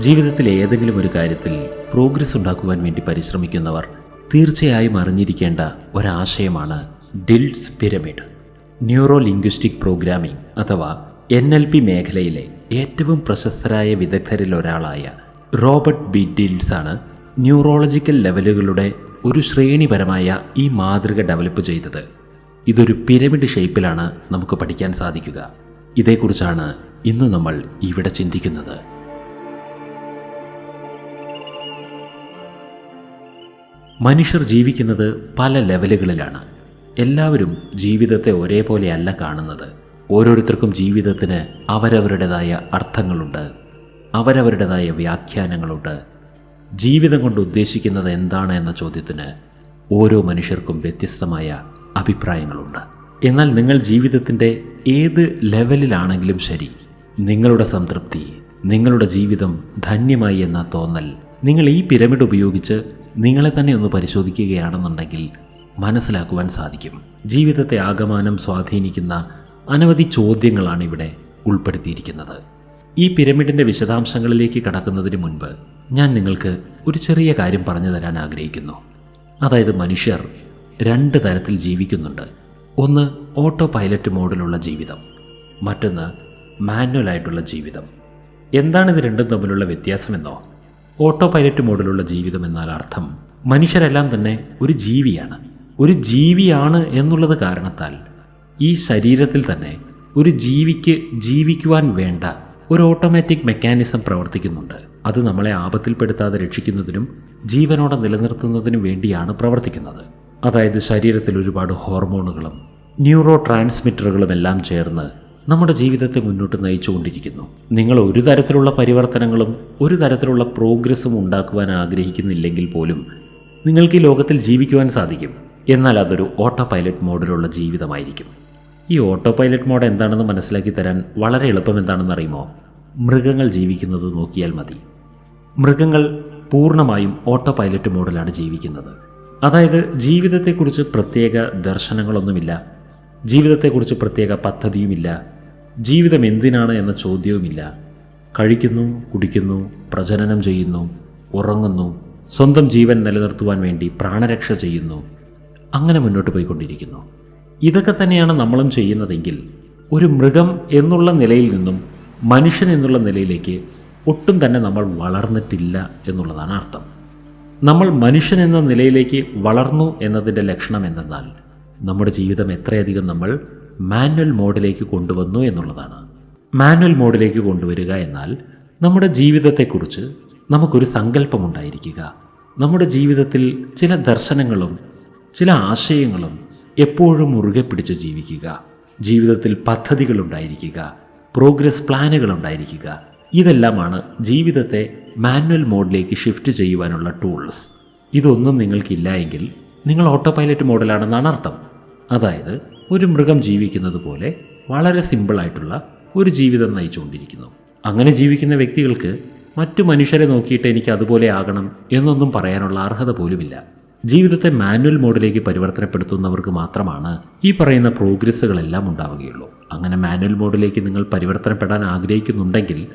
ജീവിതത്തിൽ ഏതെങ്കിലും ഒരു കാര്യത്തിൽ പ്രോഗ്രസ് ഉണ്ടാക്കുവാൻ വേണ്ടി പരിശ്രമിക്കുന്നവർ തീർച്ചയായും അറിഞ്ഞിരിക്കേണ്ട ഒരാശയമാണ് Dilts pyramid neuro linguistic programming അഥവാ എൻ എൽ പി മേഖലയിലെ ഏറ്റവും പ്രശസ്തരായ വിദഗ്ധരിൽ ഒരാളായ റോബർട്ട് ബി ഡിൽസ് ആണ് ന്യൂറോളജിക്കൽ ലെവലുകളുടെ ഒരു ശ്രേണിപരമായ ഈ മാതൃക ഡെവലപ്പ് ചെയ്തത്. ഇതൊരു പിരമിഡ് ഷേപ്പിലാണ് നമുക്ക് പഠിക്കാൻ സാധിക്കുക. ഇതേക്കുറിച്ചാണ് ഇന്ന് നമ്മൾ ഇവിടെ ചിന്തിക്കുന്നത്. മനുഷ്യർ ജീവിക്കുന്നത് പല ലെവലുകളിലാണ്. എല്ലാവരും ജീവിതത്തെ ഒരേപോലെയല്ല കാണുന്നത്. ഓരോരുത്തർക്കും ജീവിതത്തിന് അവരവരുടേതായ അർത്ഥങ്ങളുണ്ട്. അവരവരുടേതായ വ്യാഖ്യാനങ്ങളുണ്ട്. ജീവിതം കൊണ്ട് ഉദ്ദേശിക്കുന്നത് എന്താണ് എന്ന ചോദ്യത്തിന് ഓരോ മനുഷ്യർക്കും വ്യത്യസ്തമായ അഭിപ്രായങ്ങളുണ്ട്. എന്നാൽ നിങ്ങൾ ജീവിതത്തിന്റെ ഏത് ലെവലിലാണെങ്കിലും ശരി നിങ്ങളുടെ സംതൃപ്തി നിങ്ങളുടെ ജീവിതം ധന്യമായി എന്ന തോന്നൽ നിങ്ങൾ ഈ പിരമിഡ് ഉപയോഗിച്ച് നിങ്ങളെ തന്നെ ഒന്ന് പരിശോധിക്കുകയാണെന്നുണ്ടെങ്കിൽ മനസ്സിലാക്കുവാൻ സാധിക്കും. ജീവിതത്തെ ആകമാനം സ്വാധീനിക്കുന്ന അനവധി ചോദ്യങ്ങളാണ് ഇവിടെ ഉൾപ്പെടുത്തിയിരിക്കുന്നത്. ഈ പിരമിഡിന്റെ വിശദാംശങ്ങളിലേക്ക് കടക്കുന്നതിന് മുൻപ് ഞാൻ നിങ്ങൾക്ക് ഒരു ചെറിയ കാര്യം പറഞ്ഞു തരാൻ ആഗ്രഹിക്കുന്നു. അതായത് മനുഷ്യർ രണ്ട് തരത്തിൽ ജീവിക്കുന്നുണ്ട്. ഒന്ന് ഓട്ടോ പൈലറ്റ് മോഡിലുള്ള ജീവിതം മറ്റൊന്ന് മാനുവലായിട്ടുള്ള ജീവിതം. എന്താണ് ഇത് രണ്ടും തമ്മിലുള്ള വ്യത്യാസമെന്നോ? ഓട്ടോ പൈലറ്റ് മോഡിലുള്ള ജീവിതം എന്നാൽ അർത്ഥം മനുഷ്യരെല്ലാം തന്നെ ഒരു ജീവിയാണ്. ഒരു ജീവിയാണ് എന്നുള്ളത് കാരണത്താൽ ഈ ശരീരത്തിൽ തന്നെ ഒരു ജീവിക്ക് ജീവിക്കുവാൻ വേണ്ട ഒരു ഓട്ടോമാറ്റിക് മെക്കാനിസം പ്രവർത്തിക്കുന്നുണ്ട്. അത് നമ്മളെ ആപത്തിൽപ്പെടുത്താതെ രക്ഷിക്കുന്നതിനും ജീവനോടെ നിലനിർത്തുന്നതിനും വേണ്ടിയാണ് പ്രവർത്തിക്കുന്നത്. അതായത് ശരീരത്തിൽ ഒരുപാട് ഹോർമോണുകളും ന്യൂറോ ട്രാൻസ്മിറ്ററുകളും എല്ലാം ചേർന്ന് നമ്മുടെ ജീവിതത്തെ മുന്നോട്ട് നയിച്ചുകൊണ്ടിരിക്കുന്നു. നിങ്ങൾ ഒരു തരത്തിലുള്ള പരിവർത്തനങ്ങളും ഒരു തരത്തിലുള്ള പ്രോഗ്രസ്സും ഉണ്ടാക്കുവാൻ ആഗ്രഹിക്കുന്നില്ലെങ്കിൽ പോലും നിങ്ങൾക്ക് ഈ ലോകത്തിൽ ജീവിക്കുവാൻ സാധിക്കും. എന്നാൽ അതൊരു ഓട്ടോ പൈലറ്റ് മോഡിലുള്ള ജീവിതമായിരിക്കും. ഈ ഓട്ടോ പൈലറ്റ് മോഡ് എന്താണെന്ന് മനസ്സിലാക്കി തരാൻ വളരെ എളുപ്പം എന്താണെന്ന് അറിയുമോ? മൃഗങ്ങൾ ജീവിക്കുന്നത് നോക്കിയാൽ മതി. മൃഗങ്ങൾ പൂർണമായും ഓട്ടോ പൈലറ്റ് മോഡിലാണ് ജീവിക്കുന്നത്. അതായത് ജീവിതത്തെക്കുറിച്ച് പ്രത്യേക ദർശനങ്ങളൊന്നുമില്ല. ജീവിതത്തെക്കുറിച്ച് പ്രത്യേക പദ്ധതിയുമില്ല. ജീവിതം എന്തിനാണ് എന്ന ചോദ്യവുമില്ല. കഴിക്കുന്നു കുടിക്കുന്നു പ്രജനനം ചെയ്യുന്നു ഉറങ്ങുന്നു സ്വന്തം ജീവൻ നിലനിർത്തുവാൻ വേണ്ടി പ്രാണരക്ഷ ചെയ്യുന്നു അങ്ങനെ മുന്നോട്ട് പോയിക്കൊണ്ടിരിക്കുന്നു. ഇതൊക്കെ തന്നെയാണ് നമ്മളും ചെയ്യുന്നതെങ്കിൽ ഒരു മൃഗം എന്നുള്ള നിലയിൽ നിന്നും മനുഷ്യൻ എന്നുള്ള നിലയിലേക്ക് ഒട്ടും തന്നെ നമ്മൾ വളർന്നിട്ടില്ല എന്നുള്ളതാണ് അർത്ഥം. നമ്മൾ മനുഷ്യൻ എന്ന നിലയിലേക്ക് വളർന്നു എന്നതിന്റെ ലക്ഷണം എന്തെന്നാൽ നമ്മുടെ ജീവിതം എത്രയധികം നമ്മൾ മാനുവൽ മോഡിലേക്ക് കൊണ്ടുവന്നു എന്നുള്ളതാണ്. മാനുവൽ മോഡിലേക്ക് കൊണ്ടുവരിക എന്നാൽ നമ്മുടെ ജീവിതത്തെക്കുറിച്ച് നമുക്കൊരു സങ്കല്പമുണ്ടായിരിക്കുക. നമ്മുടെ ജീവിതത്തിൽ ചില ദർശനങ്ങളും ചില ആശയങ്ങളും എപ്പോഴും മുറുകെ പിടിച്ച് ജീവിക്കുക. ജീവിതത്തിൽ പദ്ധതികളുണ്ടായിരിക്കുക പ്രോഗ്രസ് പ്ലാനുകൾ ഉണ്ടായിരിക്കുക ഇതെല്ലാമാണ് ജീവിതത്തെ മാനുവൽ മോഡിലേക്ക് ഷിഫ്റ്റ് ചെയ്യുവാനുള്ള ടൂൾസ്. ഇതൊന്നും നിങ്ങൾക്കില്ല എങ്കിൽ നിങ്ങൾ ഓട്ടോ പൈലറ്റ് മോഡലാണെന്നാണ് അർത്ഥം. അതായത് ഒരു മൃഗം ജീവിക്കുന്നത് പോലെ വളരെ സിമ്പിളായിട്ടുള്ള ഒരു ജീവിതം നയിച്ചുകൊണ്ടിരിക്കുന്നു. അങ്ങനെ ജീവിക്കുന്ന വ്യക്തികൾക്ക് മറ്റു മനുഷ്യരെ നോക്കിയിട്ട് എനിക്ക് അതുപോലെ ആകണം എന്നൊന്നും പറയാനുള്ള അർഹത പോലുമില്ല. ജീവിതത്തെ മാനുവൽ മോഡിലേക്ക് പരിവർത്തനപ്പെടുത്തുന്നവർക്ക് മാത്രമാണ് ഈ പറയുന്ന പ്രോഗ്രസ്സുകളെല്ലാം ഉണ്ടാവുകയുള്ളൂ. അങ്ങനെ മാനുവൽ മോഡിലേക്ക് നിങ്ങൾ പരിവർത്തനപ്പെടാൻ ആഗ്രഹിക്കുന്നുണ്ടെങ്കിൽ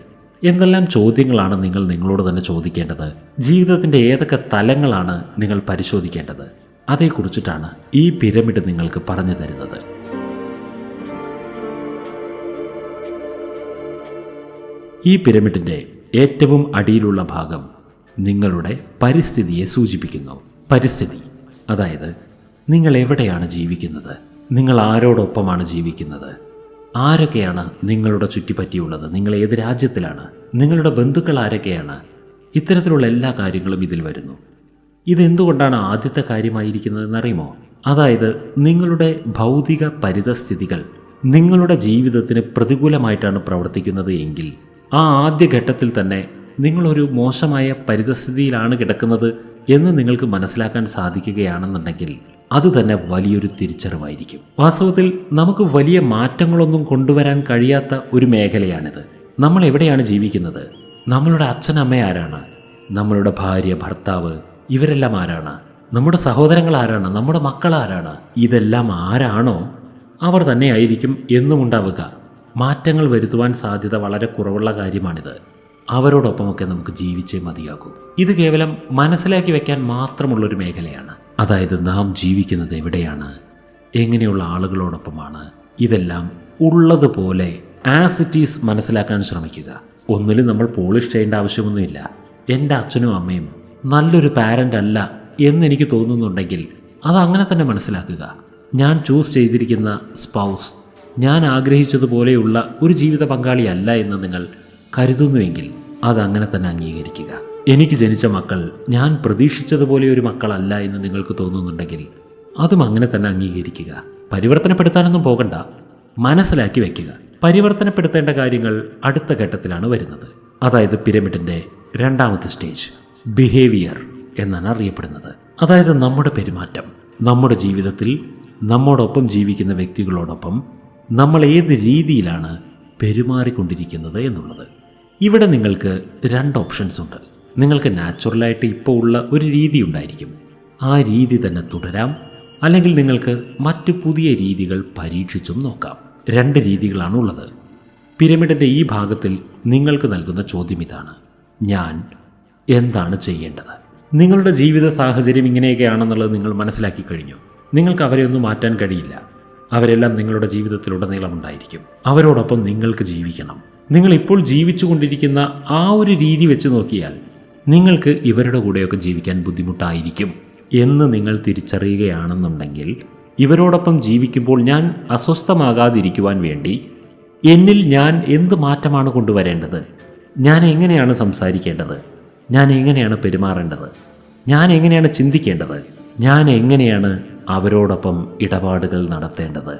എന്തെല്ലാം ചോദ്യങ്ങളാണ് നിങ്ങൾ നിങ്ങളോട് തന്നെ ചോദിക്കേണ്ടത്? ജീവിതത്തിന്റെ ഏതൊക്കെ തലങ്ങളാണ് നിങ്ങൾ പരിശോധിക്കേണ്ടത്? അതേക്കുറിച്ചിട്ടാണ് ഈ പിരമിഡ് നിങ്ങൾക്ക് പറഞ്ഞു തരുന്നത്. ഈ പിരമിഡിന്റെ ഏറ്റവും അടിയിലുള്ള ഭാഗം നിങ്ങളുടെ പരിസ്ഥിതിയെ സൂചിപ്പിക്കുന്നു. പരിസ്ഥിതി അതായത് നിങ്ങൾ എവിടെയാണ് ജീവിക്കുന്നത്? നിങ്ങൾ ആരോടൊപ്പമാണ് ജീവിക്കുന്നത്? ആരൊക്കെയാണ് നിങ്ങളുടെ ചുറ്റിപ്പറ്റിയുള്ളത്? നിങ്ങൾ ഏത് രാജ്യത്തിലാണ്? നിങ്ങളുടെ ബന്ധുക്കൾ ആരൊക്കെയാണ്? ഇത്തരത്തിലുള്ള എല്ലാ കാര്യങ്ങളും ഇതിൽ വരുന്നു. ഇതെന്തുകൊണ്ടാണ് ആദ്യത്തെ കാര്യമായിരിക്കുന്നതെന്നറിയുമോ അതായത് നിങ്ങളുടെ ഭൗതിക പരിതസ്ഥിതികൾ നിങ്ങളുടെ ജീവിതത്തിന് പ്രതികൂലമായിട്ടാണ് പ്രവർത്തിക്കുന്നത് എങ്കിൽ ആ ആദ്യ ഘട്ടത്തിൽ തന്നെ നിങ്ങളൊരു മോശമായ പരിതസ്ഥിതിയിലാണ് കിടക്കുന്നത് എന്ന് നിങ്ങൾക്ക് മനസ്സിലാക്കാൻ സാധിക്കുകയാണെന്നുണ്ടെങ്കിൽ അത് തന്നെ വലിയൊരു തിരിച്ചറിവായിരിക്കും. വാസ്തവത്തിൽ നമുക്ക് വലിയ മാറ്റങ്ങളൊന്നും കൊണ്ടുവരാൻ കഴിയാത്ത ഒരു മേഖലയാണിത്. നമ്മൾ എവിടെയാണ് ജീവിക്കുന്നത്? നമ്മളുടെ അച്ഛനമ്മ ആരാണ് നമ്മളുടെ ഭാര്യ ഭർത്താവ് ഇവരെല്ലാം ആരാണ്? നമ്മുടെ സഹോദരങ്ങൾ ആരാണ്? നമ്മുടെ മക്കൾ ആരാണ്? ഇതെല്ലാം ആരാണോ അവർ തന്നെയായിരിക്കും എന്നും ഉണ്ടാവുക മാറ്റങ്ങൾ വരുത്തുവാൻ സാധ്യത വളരെ കുറവുള്ള കാര്യമാണിത്. അവരോടൊപ്പമൊക്കെ നമുക്ക് ജീവിച്ചേ മതിയാകൂ. ഇത് കേവലം മനസ്സിലാക്കി വെക്കാൻ മാത്രമുള്ളൊരു മേഖലയാണ്. അതായത് നാം ജീവിക്കുന്നത് എവിടെയാണ്? എങ്ങനെയുള്ള ആളുകളോടൊപ്പമാണ്? ഇതെല്ലാം ഉള്ളതുപോലെ ആസ് ഇറ്റ് ഈസ് മനസ്സിലാക്കാൻ ശ്രമിക്കുക. ഒന്നിലും നമ്മൾ പോളിഷ് ചെയ്യേണ്ട ആവശ്യമൊന്നുമില്ല. എന്റെ അച്ഛനും അമ്മയും നല്ലൊരു പാരന്റ് അല്ല എന്നെനിക്ക് തോന്നുന്നുണ്ടെങ്കിൽ അത് അങ്ങനെ തന്നെ മനസ്സിലാക്കുക. ഞാൻ ചൂസ് ചെയ്തിരിക്കുന്ന സ്പൗസ് ഞാൻ ആഗ്രഹിച്ചതുപോലെയുള്ള ഒരു ജീവിത പങ്കാളിയല്ല എന്ന് നിങ്ങൾ കരുതുന്നുവെങ്കിൽ അത് അങ്ങനെ തന്നെ അംഗീകരിക്കുക. എനിക്ക് ജനിച്ച മക്കൾ ഞാൻ പ്രതീക്ഷിച്ചതുപോലെ ഒരു മക്കളല്ല എന്ന് നിങ്ങൾക്ക് തോന്നുന്നുണ്ടെങ്കിൽ അതും അങ്ങനെ തന്നെ അംഗീകരിക്കുക. പരിവർത്തനപ്പെടുത്താനൊന്നും പോകണ്ട. മനസ്സിലാക്കി വയ്ക്കുക പരിവർത്തനപ്പെടുത്തേണ്ട കാര്യങ്ങൾ അടുത്ത ഘട്ടത്തിലാണ് വരുന്നത്. അതായത് പിരമിഡിന്റെ രണ്ടാമത്തെ സ്റ്റേജ് ബിഹേവിയർ എന്നാണ് അറിയപ്പെടുന്നത്. അതായത് നമ്മുടെ പെരുമാറ്റം നമ്മുടെ ജീവിതത്തിൽ നമ്മോടൊപ്പം ജീവിക്കുന്ന വ്യക്തികളോടൊപ്പം നമ്മൾ ഏത് രീതിയിലാണ് പെരുമാറിക്കൊണ്ടിരിക്കുന്നത് എന്നുള്ളത്. ഇവിടെ നിങ്ങൾക്ക് രണ്ട് ഓപ്ഷൻസ് ഉണ്ട്. നിങ്ങൾക്ക് നാച്ചുറലായിട്ട് ഇപ്പോൾ ഉള്ള ഒരു രീതി ഉണ്ടായിരിക്കും. ആ രീതി തന്നെ തുടരാം. അല്ലെങ്കിൽ നിങ്ങൾക്ക് മറ്റു പുതിയ രീതികൾ പരീക്ഷിച്ചും നോക്കാം. രണ്ട് രീതികളാണ് ഉള്ളത്. പിരമിഡിന്റെ ഈ ഭാഗത്തിൽ നിങ്ങൾക്ക് നൽകുന്ന ചോദ്യം ഇതാണ്. ഞാൻ എന്താണ് ചെയ്യേണ്ടത്? നിങ്ങളുടെ ജീവിത സാഹചര്യം ഇങ്ങനെയൊക്കെയാണെന്നുള്ളത് നിങ്ങൾ മനസ്സിലാക്കി കഴിഞ്ഞു. നിങ്ങൾക്ക് അവരെ ഒന്നും മാറ്റാൻ കഴിയില്ല. അവരെല്ലാം നിങ്ങളുടെ ജീവിതത്തിലുടനീളം ഉണ്ടായിരിക്കും. അവരോടൊപ്പം നിങ്ങൾക്ക് ജീവിക്കണം. നിങ്ങൾ ഇപ്പോൾ ജീവിച്ചു കൊണ്ടിരിക്കുന്ന ആ ഒരു രീതി വെച്ച് നോക്കിയാൽ നിങ്ങൾക്ക് ഇവരുടെ കൂടെയൊക്കെ ജീവിക്കാൻ ബുദ്ധിമുട്ടായിരിക്കും എന്ന് നിങ്ങൾ തിരിച്ചറിയുകയാണെന്നുണ്ടെങ്കിൽ ഇവരോടൊപ്പം ജീവിക്കുമ്പോൾ ഞാൻ അസ്വസ്ഥമാകാതിരിക്കുവാൻ വേണ്ടി എന്നിൽ ഞാൻ എന്ത് മാറ്റമാണ് കൊണ്ടുവരേണ്ടത്? ഞാൻ എങ്ങനെയാണ് സംസാരിക്കേണ്ടത്? ഞാൻ എങ്ങനെയാണ് പെരുമാറേണ്ടത്? ഞാൻ എങ്ങനെയാണ് ചിന്തിക്കേണ്ടത്? ഞാൻ എങ്ങനെയാണ് അവരോടൊപ്പം ഇടപാടുകൾ നടത്തേണ്ടത്?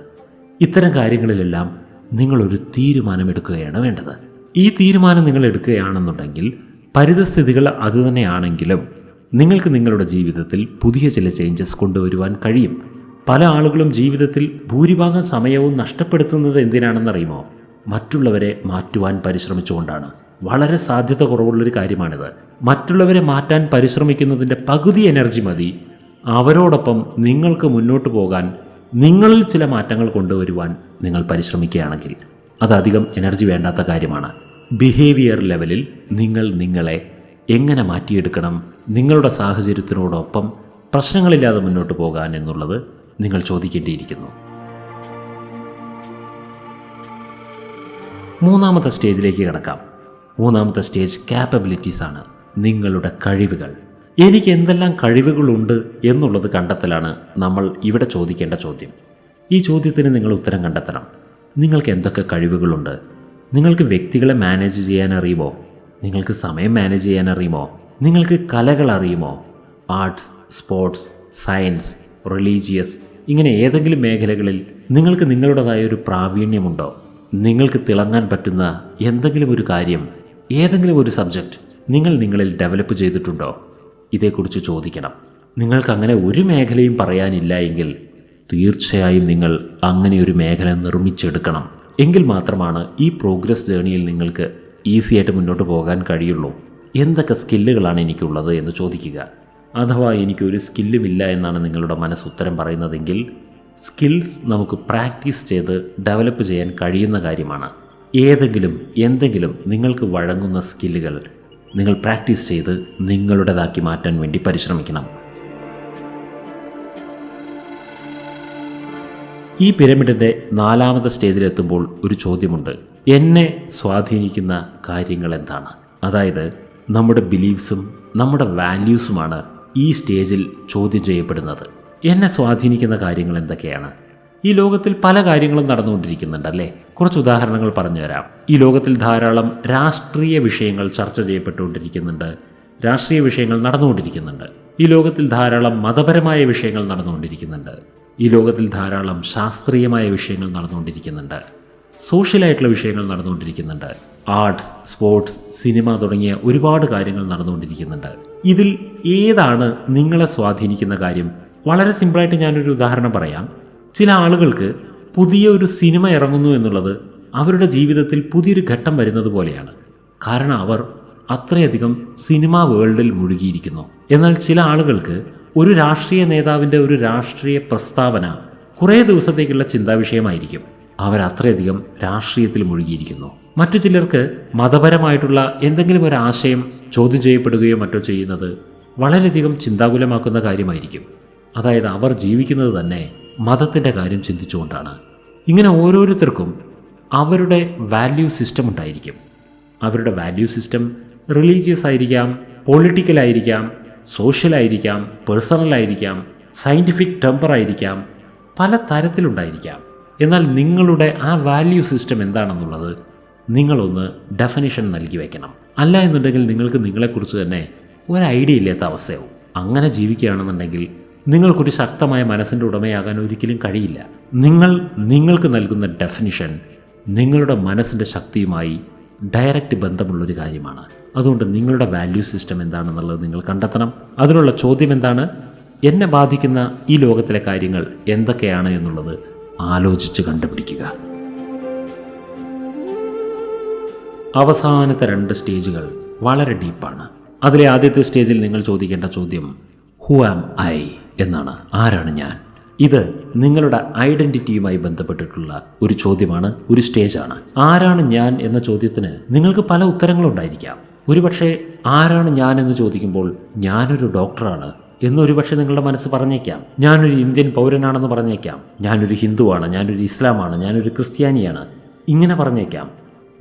ഇത്തരം കാര്യങ്ങളിലെല്ലാം നിങ്ങളൊരു തീരുമാനമെടുക്കുകയാണ് വേണ്ടത്. ഈ തീരുമാനം നിങ്ങൾ എടുക്കുകയാണെന്നുണ്ടെങ്കിൽ പരിതസ്ഥിതികൾ അതുതന്നെയാണെങ്കിലും നിങ്ങൾക്ക് നിങ്ങളുടെ ജീവിതത്തിൽ പുതിയ ചില ചേഞ്ചസ് കൊണ്ടുവരുവാൻ കഴിയും. പല ആളുകളും ജീവിതത്തിൽ ഭൂരിഭാഗം സമയവും നഷ്ടപ്പെടുത്തുന്നത് എന്തിനാണെന്നറിയുമോ? മറ്റുള്ളവരെ മാറ്റുവാൻ പരിശ്രമിച്ചുകൊണ്ടാണ്. വളരെ സാധ്യത കുറവുള്ളൊരു കാര്യമാണിത്. മറ്റുള്ളവരെ മാറ്റാൻ പരിശ്രമിക്കുന്നതിന്റെ പകുതി എനർജി മതി. അവരോടൊപ്പം നിങ്ങൾക്ക് മുന്നോട്ട് പോകാൻ നിങ്ങളിൽ ചില മാറ്റങ്ങൾ കൊണ്ടുവരുവാൻ നിങ്ങൾ പരിശ്രമിക്കുകയാണെങ്കിൽ അതധികം എനർജി വേണ്ടാത്ത കാര്യമാണ്. ബിഹേവിയർ ലെവലിൽ നിങ്ങൾ നിങ്ങളെ എങ്ങനെ മാറ്റിയെടുക്കണം നിങ്ങളുടെ സാഹചര്യത്തിനോടൊപ്പം പ്രശ്നങ്ങളില്ലാതെ മുന്നോട്ട് പോകാൻ എന്നുള്ളത് നിങ്ങൾ ചോദിക്കേണ്ടിയിരിക്കുന്നു. മൂന്നാമത്തെ സ്റ്റേജിലേക്ക് കിടക്കാം. മൂന്നാമത്തെ സ്റ്റേജ് ക്യാപ്പബിലിറ്റീസ് ആണ് നിങ്ങളുടെ കഴിവുകൾ. എനിക്ക് എന്തെല്ലാം കഴിവുകളുണ്ട് എന്നുള്ളത് കണ്ടെത്തലാണ് നമ്മൾ ഇവിടെ ചോദിക്കേണ്ട ചോദ്യം. ഈ ചോദ്യത്തിന് നിങ്ങൾ ഉത്തരം കണ്ടെത്തണം. നിങ്ങൾക്ക് എന്തൊക്കെ കഴിവുകളുണ്ട്? നിങ്ങൾക്ക് വ്യക്തികളെ മാനേജ് ചെയ്യാൻ അറിയുമോ? നിങ്ങൾക്ക് സമയം മാനേജ് ചെയ്യാൻ അറിയുമോ? നിങ്ങൾക്ക് കലകൾ അറിയുമോ? ആർട്സ് സ്പോർട്സ് സയൻസ് റിലീജിയസ് ഇങ്ങനെ ഏതെങ്കിലും മേഖലകളിൽ നിങ്ങൾക്ക് നിങ്ങളുടേതായ ഒരു പ്രാവീണ്യമുണ്ടോ? നിങ്ങൾക്ക് തിളങ്ങാൻ പറ്റുന്ന എന്തെങ്കിലും ഒരു കാര്യം ഏതെങ്കിലും ഒരു സബ്ജക്റ്റ് നിങ്ങൾ നിങ്ങളിൽ ഡെവലപ്പ് ചെയ്തിട്ടുണ്ടോ? ഇതേക്കുറിച്ച് ചോദിക്കണം. നിങ്ങൾക്ക് അങ്ങനെ ഒരു മേഖലയും പറയാനില്ല എങ്കിൽ തീർച്ചയായും നിങ്ങൾ അങ്ങനെ ഒരു മേഖല നിർമ്മിച്ചെടുക്കണം. എങ്കിൽ മാത്രമാണ് ഈ പ്രോഗ്രസ് ജേണിയിൽ നിങ്ങൾക്ക് ഈസിയായിട്ട് മുന്നോട്ട് പോകാൻ കഴിയുള്ളൂ. എന്തൊക്കെ സ്കില്ലുകളാണ് എനിക്കുള്ളത് എന്ന് ചോദിക്കുക. അഥവാ എനിക്കൊരു സ്കില്ലുമില്ല എന്നാണ് നിങ്ങളുടെ മനസ്സ് ഉത്തരം പറയുന്നതെങ്കിൽ സ്കിൽസ് നമുക്ക് പ്രാക്ടീസ് ചെയ്ത് ഡെവലപ്പ് ചെയ്യാൻ കഴിയുന്ന കാര്യമാണ്. ഏതെങ്കിലും എന്തെങ്കിലും നിങ്ങൾക്ക് വഴങ്ങുന്ന സ്കില്ലുകൾ നിങ്ങൾ പ്രാക്ടീസ് ചെയ്ത് നിങ്ങളുടേതാക്കി മാറ്റാൻ വേണ്ടി പരിശ്രമിക്കണം. ഈ പിരമിഡിന്റെ നാലാമത്തെ സ്റ്റേജിലെത്തുമ്പോൾ ഒരു ചോദ്യമുണ്ട്. എന്നെ സ്വാധീനിക്കുന്ന കാര്യങ്ങൾ എന്താണ്? അതായത് നമ്മുടെ ബിലീഫ്സും നമ്മുടെ വാല്യൂസുമാണ് ഈ സ്റ്റേജിൽ ചോദ്യം ചെയ്യപ്പെടുന്നത്. എന്നെ സ്വാധീനിക്കുന്ന കാര്യങ്ങൾ എന്തൊക്കെയാണ്? ഈ ലോകത്തിൽ പല കാര്യങ്ങളും നടന്നുകൊണ്ടിരിക്കുന്നുണ്ട് അല്ലേ? കുറച്ച് ഉദാഹരണങ്ങൾ പറഞ്ഞു തരാം ഈ ലോകത്തിൽ ധാരാളം രാഷ്ട്രീയ വിഷയങ്ങൾ ചർച്ച ചെയ്യപ്പെട്ടുകൊണ്ടിരിക്കുന്നുണ്ട്. രാഷ്ട്രീയ വിഷയങ്ങൾ നടന്നുകൊണ്ടിരിക്കുന്നുണ്ട്. ഈ ലോകത്തിൽ ധാരാളം മതപരമായ വിഷയങ്ങൾ നടന്നുകൊണ്ടിരിക്കുന്നുണ്ട്. ഈ ലോകത്തിൽ ധാരാളം ശാസ്ത്രീയമായ വിഷയങ്ങൾ നടന്നുകൊണ്ടിരിക്കുന്നുണ്ട്. സോഷ്യലായിട്ടുള്ള വിഷയങ്ങൾ നടന്നുകൊണ്ടിരിക്കുന്നുണ്ട്. ആർട്സ് സ്പോർട്സ് സിനിമ തുടങ്ങിയ ഒരുപാട് കാര്യങ്ങൾ നടന്നുകൊണ്ടിരിക്കുന്നുണ്ട്. ഇതിൽ ഏതാണ് നിങ്ങളെ സ്വാധീനിക്കുന്ന കാര്യം? വളരെ സിമ്പിളായിട്ട് ഞാനൊരു ഉദാഹരണം പറയാം. ചില ആളുകൾക്ക് പുതിയ ഒരു സിനിമ ഇറങ്ങുന്നു എന്നുള്ളത് അവരുടെ ജീവിതത്തിൽ പുതിയൊരു ഘട്ടം വരുന്നത് പോലെയാണ്. കാരണം അവർ അത്രയധികം സിനിമാ വേൾഡിൽ മുഴുകിയിരിക്കുന്നു. എന്നാൽ ചില ആളുകൾക്ക് ഒരു രാഷ്ട്രീയ നേതാവിന്റെ ഒരു രാഷ്ട്രീയ പ്രസ്താവന കുറേ ദിവസത്തേക്കുള്ള ചിന്താവിഷയമായിരിക്കും അവർ അത്രയധികം രാഷ്ട്രീയത്തിൽ മുഴുകിയിരിക്കുന്നു. മറ്റു ചിലർക്ക് മതപരമായിട്ടുള്ള എന്തെങ്കിലും ഒരു ആശയം ചോദ്യം ചെയ്യപ്പെടുകയോ മറ്റോ ചെയ്യുന്നത് വളരെയധികം ചിന്താകുലമാക്കുന്ന കാര്യമായിരിക്കും. അതായത് അവർ ജീവിക്കുന്നത് തന്നെ മതത്തിന്റെ കാര്യം ചിന്തിച്ചുകൊണ്ടാണ്. ഇങ്ങനെ ഓരോരുത്തർക്കും അവരുടെ വാല്യൂ സിസ്റ്റം ഉണ്ടായിരിക്കും. അവരുടെ വാല്യൂ സിസ്റ്റം റിലീജിയസ് ആയിരിക്കാം പൊളിറ്റിക്കലായിരിക്കാം സോഷ്യലായിരിക്കാം പേഴ്സണലായിരിക്കാം സയന്റിഫിക് ടെമ്പർ ആയിരിക്കാം പല തരത്തിലുണ്ടായിരിക്കാം. എന്നാൽ നിങ്ങളുടെ ആ വാല്യൂ സിസ്റ്റം എന്താണെന്നുള്ളത് നിങ്ങളൊന്ന് ഡെഫിനിഷൻ നൽകി വയ്ക്കണം അല്ല എന്നുണ്ടെങ്കിൽ നിങ്ങൾക്ക് നിങ്ങളെക്കുറിച്ച് തന്നെ ഒരു ഐഡിയ ഇല്ലാത്ത അവസ്ഥയാവും. അങ്ങനെ ജീവിക്കുകയാണെന്നുണ്ടെങ്കിൽ നിങ്ങൾക്കൊരു ശക്തമായ മനസ്സിന്റെ ഉടമയാകാൻ ഒരിക്കലും കഴിയില്ല. നിങ്ങൾ നിങ്ങൾക്ക് നൽകുന്ന ഡെഫിനിഷൻ നിങ്ങളുടെ മനസ്സിന്റെ ശക്തിയുമായി ഡയറക്റ്റ് ബന്ധമുള്ളൊരു കാര്യമാണ്. അതുകൊണ്ട് നിങ്ങളുടെ വാല്യൂ സിസ്റ്റം എന്താണെന്നുള്ളത് നിങ്ങൾ കണ്ടെത്തണം. അതിനുള്ള ചോദ്യം എന്താണ്? എന്നെ ബാധിക്കുന്ന ഈ ലോകത്തിലെ കാര്യങ്ങൾ എന്തൊക്കെയാണ് എന്നുള്ളത് ആലോചിച്ച് കണ്ടുപിടിക്കുക. അവസാനത്തെ രണ്ട് സ്റ്റേജുകൾ വളരെ ഡീപ്പാണ് അതിലെ ആദ്യത്തെ സ്റ്റേജിൽ നിങ്ങൾ ചോദിക്കേണ്ട ചോദ്യം ഹു ആം ഐ എന്നാണ്. ആരാണ് ഞാൻ? ഇത് നിങ്ങളുടെ ഐഡന്റിറ്റിയുമായി ബന്ധപ്പെട്ടിട്ടുള്ള ഒരു ചോദ്യമാണ് ഒരു സ്റ്റേജാണ്. ആരാണ് ഞാൻ എന്ന ചോദ്യത്തിന് നിങ്ങൾക്ക് പല ഉത്തരങ്ങളുണ്ടായിരിക്കാം. ഒരുപക്ഷെ ആരാണ് ഞാൻ എന്ന് ചോദിക്കുമ്പോൾ ഞാനൊരു ഡോക്ടറാണ് എന്ന് പക്ഷേ നിങ്ങളുടെ മനസ്സ് പറഞ്ഞേക്കാം. ഞാനൊരു ഇന്ത്യൻ പൗരനാണെന്ന് പറഞ്ഞേക്കാം. ഞാനൊരു ഹിന്ദുവാണ് ഞാനൊരു ഇസ്ലാമാണ് ഞാനൊരു ക്രിസ്ത്യാനിയാണ്. ഇങ്ങനെ പറഞ്ഞേക്കാം.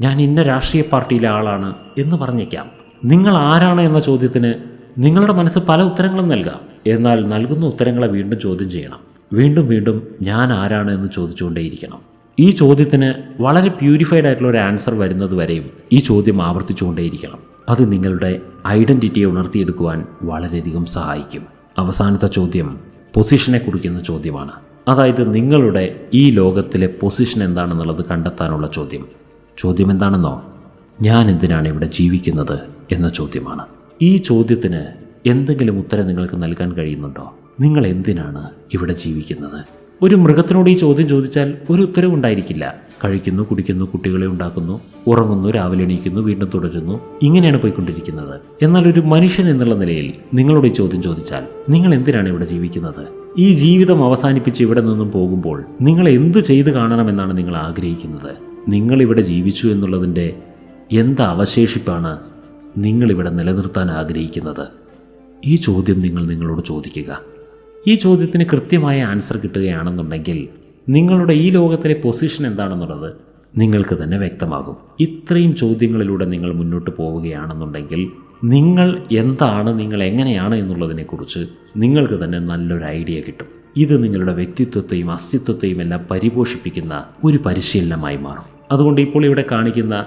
ഞാൻ ഇന്ന രാഷ്ട്രീയ പാർട്ടിയിലെ ആളാണ് എന്ന് പറഞ്ഞേക്കാം. നിങ്ങൾ ആരാണ് എന്ന ചോദ്യത്തിന് നിങ്ങളുടെ മനസ്സ് പല ഉത്തരങ്ങളും നൽകാം. എന്നാൽ നൽകുന്ന ഉത്തരങ്ങളെ വീണ്ടും ചോദ്യം ചെയ്യണം. വീണ്ടും വീണ്ടും ഞാൻ ആരാണ് എന്ന് ചോദിച്ചുകൊണ്ടേയിരിക്കണം. ഈ ചോദ്യത്തിന് വളരെ പ്യൂരിഫൈഡ് ആയിട്ടുള്ള ഒരു ആൻസർ വരുന്നത് വരെയും ഈ ചോദ്യം ആവർത്തിച്ചുകൊണ്ടേയിരിക്കണം. അത് നിങ്ങളുടെ ഐഡന്റിറ്റിയെ ഉണർത്തിയെടുക്കുവാൻ വളരെയധികം സഹായിക്കും. അവസാനത്തെ ചോദ്യം പൊസിഷനെ കുറിക്കുന്ന ചോദ്യമാണ്. അതായത് നിങ്ങളുടെ ഈ ലോകത്തിലെ പൊസിഷൻ എന്താണെന്നുള്ളത് കണ്ടെത്താനുള്ള ചോദ്യം. ചോദ്യം എന്താണെന്നോ? ഞാൻ എന്തിനാണ് ഇവിടെ ജീവിക്കുന്നത് എന്ന ചോദ്യമാണ്. ഈ ചോദ്യത്തിന് എന്തെങ്കിലും ഉത്തരം നിങ്ങൾക്ക് നൽകാൻ കഴിയുന്നുണ്ടോ? നിങ്ങൾ എന്തിനാണ് ഇവിടെ ജീവിക്കുന്നത്? ഒരു മൃഗത്തിനോട് ഈ ചോദ്യം ചോദിച്ചാൽ ഒരു ഉത്തരവും ഉണ്ടായിരിക്കില്ല. കഴിക്കുന്നു കുടിക്കുന്നു കുട്ടികളെ ഉണ്ടാക്കുന്നു ഉറങ്ങുന്നു രാവിലെ എണീക്കുന്നു വീണ്ടും തുടരുന്നു ഇങ്ങനെയാണ് പോയിക്കൊണ്ടിരിക്കുന്നത്. എന്നാൽ ഒരു മനുഷ്യൻ എന്നുള്ള നിലയിൽ നിങ്ങളോട് ഈ ചോദ്യം ചോദിച്ചാൽ നിങ്ങൾ എന്തിനാണ് ഇവിടെ ജീവിക്കുന്നത്? ഈ ജീവിതം അവസാനിപ്പിച്ച് ഇവിടെ നിന്നും പോകുമ്പോൾ നിങ്ങൾ എന്ത് ചെയ്ത് കാണണമെന്നാണ് നിങ്ങൾ ആഗ്രഹിക്കുന്നത്? നിങ്ങൾ ഇവിടെ ജീവിച്ചു എന്നുള്ളതിന്റെ എന്ത് അവശേഷിപ്പാണ് നിങ്ങളിവിടെ നിലനിർത്താൻ ആഗ്രഹിക്കുന്നത്? ഈ ചോദ്യം നിങ്ങൾ നിങ്ങളോട് ചോദിക്കുക. ഈ ചോദ്യത്തിന് കൃത്യമായ ആൻസർ കിട്ടുകയാണെന്നുണ്ടെങ്കിൽ നിങ്ങളുടെ ഈ ലോകത്തിലെ പൊസിഷൻ എന്താണെന്നുള്ളത് നിങ്ങൾക്ക് തന്നെ വ്യക്തമാകും. ഇത്രയും ചോദ്യങ്ങളിലൂടെ നിങ്ങൾ മുന്നോട്ട് പോവുകയാണെന്നുണ്ടെങ്കിൽ നിങ്ങൾ എന്താണ് നിങ്ങൾ എങ്ങനെയാണ് എന്നുള്ളതിനെക്കുറിച്ച് നിങ്ങൾക്ക് തന്നെ നല്ലൊരു ഐഡിയ കിട്ടും. ഇത് നിങ്ങളുടെ വ്യക്തിത്വത്തെയും അസ്തിത്വത്തെയും എല്ലാം പരിപോഷിപ്പിക്കുന്ന ഒരു പരിശീലനമായി മാറും. അതുകൊണ്ട് ഇപ്പോൾ ഇവിടെ കാണിക്കുന്ന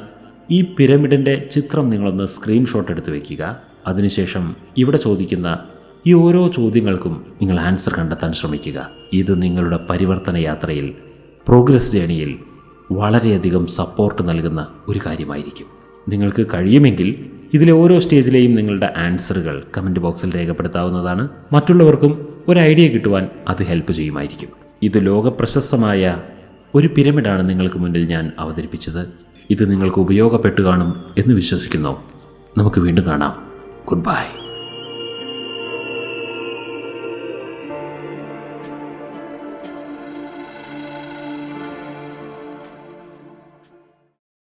ഈ പിരമിഡിന്റെ ചിത്രം നിങ്ങളൊന്ന് സ്ക്രീൻഷോട്ട് എടുത്ത് വെക്കുക. അതിനുശേഷം ഇവിടെ ചോദിക്കുന്ന ഈ ഓരോ ചോദ്യങ്ങൾക്കും നിങ്ങൾ ആൻസർ കണ്ടെത്താൻ ശ്രമിക്കുക. ഇത് നിങ്ങളുടെ പരിവർത്തന യാത്രയിൽ പ്രോഗ്രസ് ജേണിയിൽ വളരെയധികം സപ്പോർട്ട് നൽകുന്ന ഒരു കാര്യമായിരിക്കും. നിങ്ങൾക്ക് കഴിയുമെങ്കിൽ ഇതിലെ ഓരോ സ്റ്റേജിലെയും നിങ്ങളുടെ ആൻസറുകൾ കമന്റ് ബോക്സിൽ രേഖപ്പെടുത്താവുന്നതാണ്. മറ്റുള്ളവർക്കും ഒരു ഐഡിയ കിട്ടുവാൻ അത് ഹെൽപ്പ് ചെയ്യുമായിരിക്കും. ഇത് ലോകപ്രശസ്തമായ ഒരു പിരമിഡാണ് നിങ്ങൾക്ക് മുന്നിൽ ഞാൻ അവതരിപ്പിച്ചത്. ഇത് നിങ്ങൾക്ക് ഉപയോഗപ്പെട്ടു കാണും എന്ന് വിശ്വസിക്കുന്നു. നമുക്ക് വീണ്ടും കാണാം. Good bye